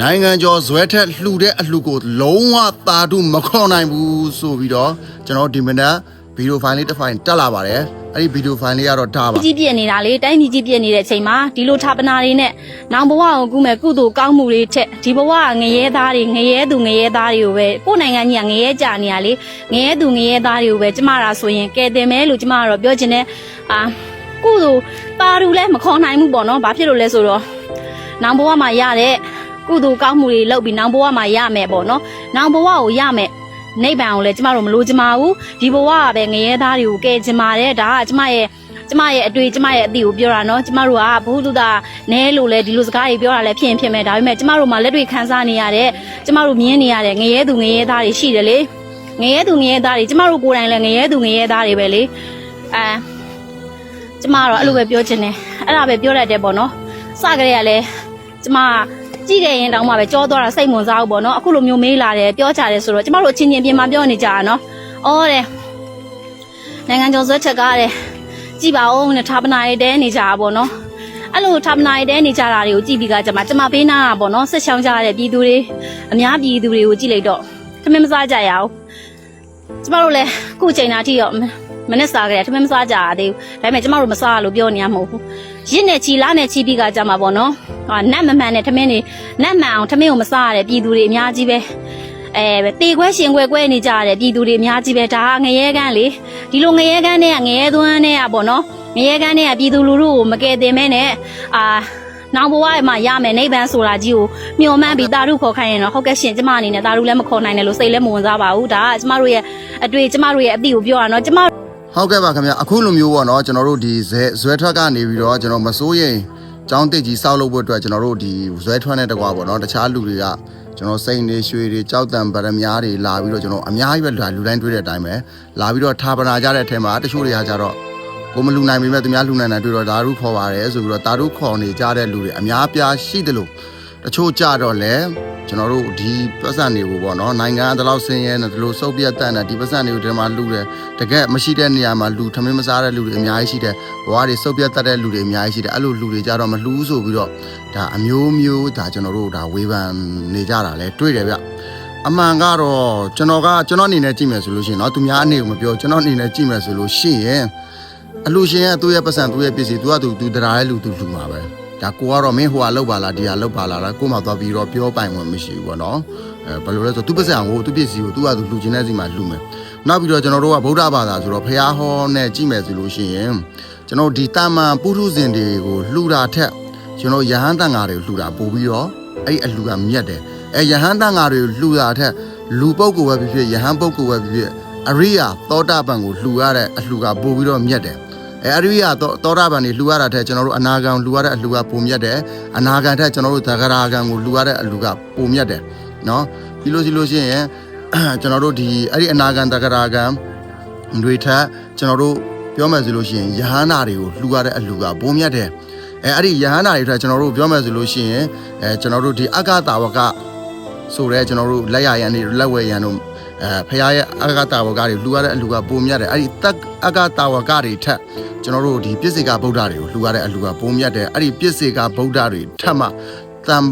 နိုင်ငံကျော်ဇွဲထက်လှူတဲ့အလှူကိုလုံးဝသာဓုမခေါ်နိုင်ဘူးဆိုပြီးတော့ကျွန်တော်ဒီမနက်ဗီဒီယိုဖိုင်လေးတစ်ဖိုင်တက်လာပါတယ်အဲ့ဒီဗီဒီယိုဖိုင်လေးကတော့ဒါပါကြီးပြည့်နေတာလေတိုင်းပြည်ကြီးပြည့်နေတဲ့အချိန်မှာဒီလိုဌာပနာတွေနဲ့နောင်ဘဝကိုကုမဲ့ကုသိုလ်ကောင်းမှုတွေထက်ဒီဘဝကငရဲသားတွေငရဲသူငရဲသားတွေကိုပဲကိုယ်နိုင်ငံကြီးကငရဲကြနေရလေငရဲသူငရဲသားတွေကိုပဲကျမရာဆိုရင်ကဲတင်မဲလို့ကျမကတော့ပြောချင်တယ်အာကုသိုလ်ပါရူလည်းမခေါ်နိုင်ဘူးပေါ့နော်ဘာဖြစ်လို့လဲဆိုတော့နောင်ဘဝမှာရတဲ့ ကုသိုလ်ကောင်းမှုတွေလုပ်ပြီးနောင်ဘဝမှာရမယ်ပေါ့နော်နောင်ဘဝကိုရမယ်နိဗ္ဗာန်ကိုလည်းကျမတို့မလိုချင်ပါဘူးဒီဘဝကပဲငရဲသားတွေကိုကယ်ချင်ပါတယ်ဒါကကျမရဲ့ကျမရဲ့အတွေ့ကျမရဲ့အသိကိုပြောတာနော်ကျမတို့ကဘုသူတာနဲလို့လဲဒီလိုစကားတွေပြောတာလဲဖြစ်ရင်ဖြစ်မယ်ဒါပေမဲ့ကျမတို့မှာလက်တွေ့ခံစားနေရတဲ့ကျမတို့မြင်နေရတဲ့ငရဲသူငရဲသားတွေရှိတယ်လေငရဲသူငရဲသားတွေကျမတို့ကိုယ်တိုင်လည်းငရဲသူငရဲသားတွေပဲလေအဲကျမကတော့အဲ့လိုပဲပြောချင်တယ်အဲ့ဒါပဲပြောတတ်တယ်ပေါ့နော်စကြရဲကလည်းကျမ ကြည့်ခဲ့ရင်တောင်မှပဲကြောသွားတာစိတ်ဝင်စားဘူးပေါ့နော်အခုလိုမျိုးမေးလာတယ်ပြောကြတယ်ဆိုတော့ကျမတို့အချင်းချင်းပြင်မှာပြောနေကြတာနော်အော်တဲ့နိုင်ငံကျော်ဆွဲချက်ကားတဲ့ကြည့်ပါဦးနဲ့ဌာပနာရေးတဲနေကြတာပေါ့နော်အဲ့လိုဌာပနာရေးတဲနေကြတာတွေကိုကြည့်ပြီးကကျမကျမပေးနာတာပေါ့နော်ဆက်ချောင်းကြတဲ့ပြည်သူတွေအများပြည်သူတွေကိုကြည့်လိုက်တော့ထမင်းမစားကြရအောင်ကျမတို့လည်းခုချိန်တာအထိရောမနစ်စားကြတယ်ထမင်းမစားကြရသေးဘူးဒါပေမဲ့ကျမတို့မစားလို့ပြောနေရမဟုတ်ဘူး ရစ်နဲ့ချီလားနဲ့ချီပြီးကကြမှာပေါ့နော်ဟာနတ်မမှန်တဲ့ထမင်းတွေနတ်မှန်အောင်ထမင်းကိုမစားရတဲ့ပြည်သူတွေအများကြီးပဲအဲတေခွဲရှင်ခွဲခွဲနေကြရတဲ့ပြည်သူတွေအများကြီးပဲဒါကငရဲကန်းလေဒီလိုငရဲကန်းနဲ့ကငရဲသွန်းနဲ့ကပေါ့နော်ငရဲကန်းနဲ့ကပြည်သူလူထုကိုမကယ်တင်မဲနဲ့အာနောင်ဘဝမှာရမယ်နိဗ္ဗာန်ဆိုတာကြီးကိုမျှော်မှန်းပြီးတာရုခေါ်ခိုင်းရင်တော့ဟုတ်ကဲ့ရှင်ကျမအနေနဲ့တာရုလည်းမခေါ်နိုင်တယ်လို့စိတ်လည်းမဝင်စားပါဘူးဒါကကျမတို့ရဲ့အတွေ့ကျမတို့ရဲ့အသိကိုပြောတာနော်ကျမ ဟုတ်ကဲ့ပါခင်ဗျအခုလိုမျိုးပေါ့နော်ကျွန်တော်တို့ဒီဇဲဇွဲထွက်ကနေပြီးတော့ကျွန်တော်မစိုးရင်ចောင်းတိတ်ကြီးစောက်လုပ်ဖို့အတွက်ကျွန်တော်တို့ဒီဇွဲထွက်နဲ့တကွာပေါ့နော်တခြားလူတွေကကျွန်တော်စိတ်နေရွှေတွေကြောက်တံဗရမ ्या တွေလာပြီးတော့ကျွန်တော်အများကြီးပဲလာလူတိုင်းတွေ့တဲ့အတိုင်းပဲလာပြီးတော့ထာပနာကြတဲ့အထက်မှာတချို့တွေကကြတော့ကိုမလူနိုင်ပေမဲ့သူများလူနိုင်တယ်တွေ့တော့ဓာရုခေါ်ပါတယ်ဆိုပြီးတော့ဓာရုခေါ်နေကြတဲ့လူတွေအများပြားရှိတယ်လို့ တချို့ကြတော့လဲကျွန်တော်တို့ဒီပတ်စံတွေကိုပေါ့နော်နိုင်ငံအတလောက်ဆင်းရဲနေဒီလိုစုပ်ပြတ်တန်းတယ်ဒီပတ်စံတွေကိုဒီမှာလူတယ်တကယ်မရှိတဲ့နေရာမှာလူထမင်းမစားတဲ့လူတွေအများကြီးရှိတယ်ဘဝတွေစုပ်ပြတ်တတ်တဲ့လူတွေအများကြီးရှိတယ်အဲ့လိုလူတွေကြတော့မလှူးဆိုပြီးတော့ဒါအမျိုးမျိုးဒါကျွန်တော်တို့ဒါဝေဖန်နေကြတာလဲတွေ့တယ်ဗျအမှန်ကတော့ကျွန်တော်ကကျွန်တော်အနေနဲ့ကြည့်မယ်ဆိုလို့ရှိရင်เนาะသူများအနေကိုမပြောကျွန်တော်အနေနဲ့ကြည့်မယ်ဆိုလို့ရှိရင်အလူရှင်ကသူ့ရဲ့ပတ်စံသူ့ရဲ့ပစ္စည်းသူကသူသူတရားရဲ့လူသူလူမှာပဲ ဒါကိုကတော့မင်းဟိုကလောက်ပါလားဒီကလောက်ပါလားလားကိုမှသွားပြီးတော့ပြောပိုင်ဝင်မရှိဘူးပေါ့နော်အဲဘယ်လိုလဲဆိုသူပတ်စံကိုသူပစ္စည်းကိုသူကသူလူချင်းတဲ့စီမှာလူမယ်နောက်ပြီးတော့ကျွန်တော်တို့ကဗုဒ္ဓဘာသာဆိုတော့ဖះဟောနဲ့ကြည့်မယ်ဆိုလို့ရှိရင်ကျွန်တော်ဒီတာမန်ပုထုဇဉ်တွေကိုလှူတာထက်ကျွန်တော်ယဟန်တန်ဃာတွေကိုလှူတာပို့ပြီးတော့အဲ့အလှူကမြတ်တယ်အဲယဟန်တန်ဃာတွေကိုလှူတာထက်လူပုဂ္ဂိုလ်ပဲဖြစ်ဖြစ်ယဟန်ပုဂ္ဂိုလ်ပဲဖြစ်ဖြစ်အရိယာသောတာပန်ကိုလှူရတဲ့အလှူကပို့ပြီးတော့မြတ်တယ် အဲအရိယာသောသောတာပန်တွေလှူရတာထက်ကျွန်တော်တို့အနာဂံလှူရတဲ့အလှူကပုံမြတ်တယ်အနာဂံထက်ကျွန်တော်တို့သဂရာဂံကိုလှူရတဲ့အလှူကပုံမြတ်တယ်နော်ပြီးလို့ရှိလို့ရှိရင်ကျွန်တော်တို့ဒီအဲ့ဒီအနာဂံသဂရာဂံတွေထက်ကျွန်တော်တို့ပြောမယ်ဆိုလို့ရှိရင်ယဟန္တာတွေကိုလှူရတဲ့အလှူကပုံမြတ်တယ်အဲအဲ့ဒီယဟန္တာတွေထက်ကျွန်တော်တို့ပြောမယ်ဆိုလို့ရှိရင်အဲကျွန်တော်တို့ဒီအကတာဝကဆိုရဲကျွန်တော်တို့လက်ရရန်တွေလက်ဝဲရန်တို့ အဲဖခင်ရဲ့အကတာဝကတွေလှူရတဲ့အလှူကပုံမြတ်တယ်အဲ့ဒီတက်အကတာဝကတွေထက်ကျွန်တော်တို့ဒီပြစ္ဆေကဗုဒ္ဓတွေကိုလှူရတဲ့အလှူကပုံမြတ်တယ်အဲ့ဒီပြစ္ဆေကဗုဒ္ဓတွေထပ်မှတမ်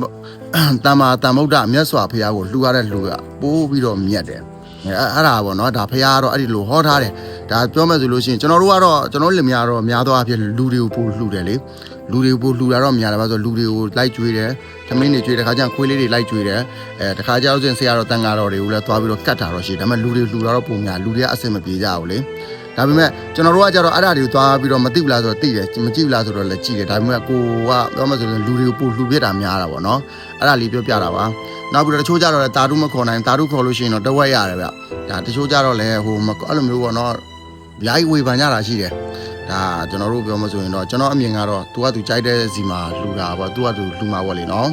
တမ္မာတမ္ဗုဒ္ဓမြတ်စွာဘုရားကိုလှူရတဲ့လှူကပိုးပြီးတော့မြတ်တယ်အဲအဲ့ဒါပေါ့နော်ဒါဘုရားကတော့အဲ့ဒီလိုဟောထားတယ်ဒါပြောမယ်ဆိုလို့ရှိရင်ကျွန်တော်တို့ကတော့ကျွန်တော်တို့လင်များတော့များသောအားဖြင့်လူတွေကိုပို့လှူတယ်လေ လူတွေကိုပို့လှူတာတော့များတယ်ပါဆိုလူတွေကိုလိုက်ကျွေးတယ်သမင်းတွေကျွေးတယ်ခါကျရင်ခွေးလေးတွေလိုက်ကျွေးတယ်အဲတခါကျတော့ဆရာတော်တန်ဃာတော်တွေကိုလည်းသွားပြီးတော့ကတ်တာတော့ရှိတယ်ဒါပေမဲ့လူတွေလှူတာတော့ပုံများလူတွေကအဆင်မပြေကြဘူးလေဒါပေမဲ့ကျွန်တော်တို့ကကြတော့အဲ့ဒါတွေကိုသွားပြီးတော့မသိဘူးလားဆိုတော့သိတယ်မကြည့်ဘူးလားဆိုတော့လည်းကြည့်တယ်ဒါပေမဲ့ကိုကပြောမှဆိုရင်လူတွေကိုပို့လှူပြစ်တာများတာပေါ့နော်အဲ့ဒါလေးပြောပြတာပါနောက်ပြီးတော့တချို့ကြတော့လည်းတာတုမခေါ်နိုင်တာတုခေါ်လို့ရှိရင်တော့တဝက်ရတယ်ဗျဒါတချို့ကြတော့လည်းဟိုအဲ့လိုမျိုးပေါ့နော်ရိုက်ဝေဖန်ကြတာရှိတယ် ဒါကျွန်တော်တို့ပြောမှဆိုရင်တော့ကျွန်တော်အမြင်ကတော့ तू က तू ကြိုက်တဲ့စီမှာလှူတာပေါ့ तू က तू လှူမှာပေါ့လေနော်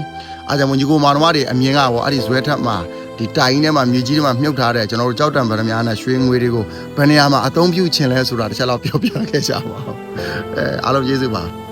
အားကြောင့်ညီကိုမောင်နှမတွေအမြင်ကပေါ့အဲ့ဒီဇွဲထက်မှာဒီတိုင်ထဲမှာမြေကြီးထဲမှာမြုပ်ထားတဲ့ကျွန်တော်တို့ကြောက်တံဗရမ ्या နဲ့ရွှေငွေတွေကိုဘယ်နေရာမှာအသုံးပြုခြင်းလဲဆိုတာတစ်ချက်တော့ပြောပြခဲ့ကြပါဦးအဲအားလုံးကျေးဇူးပါ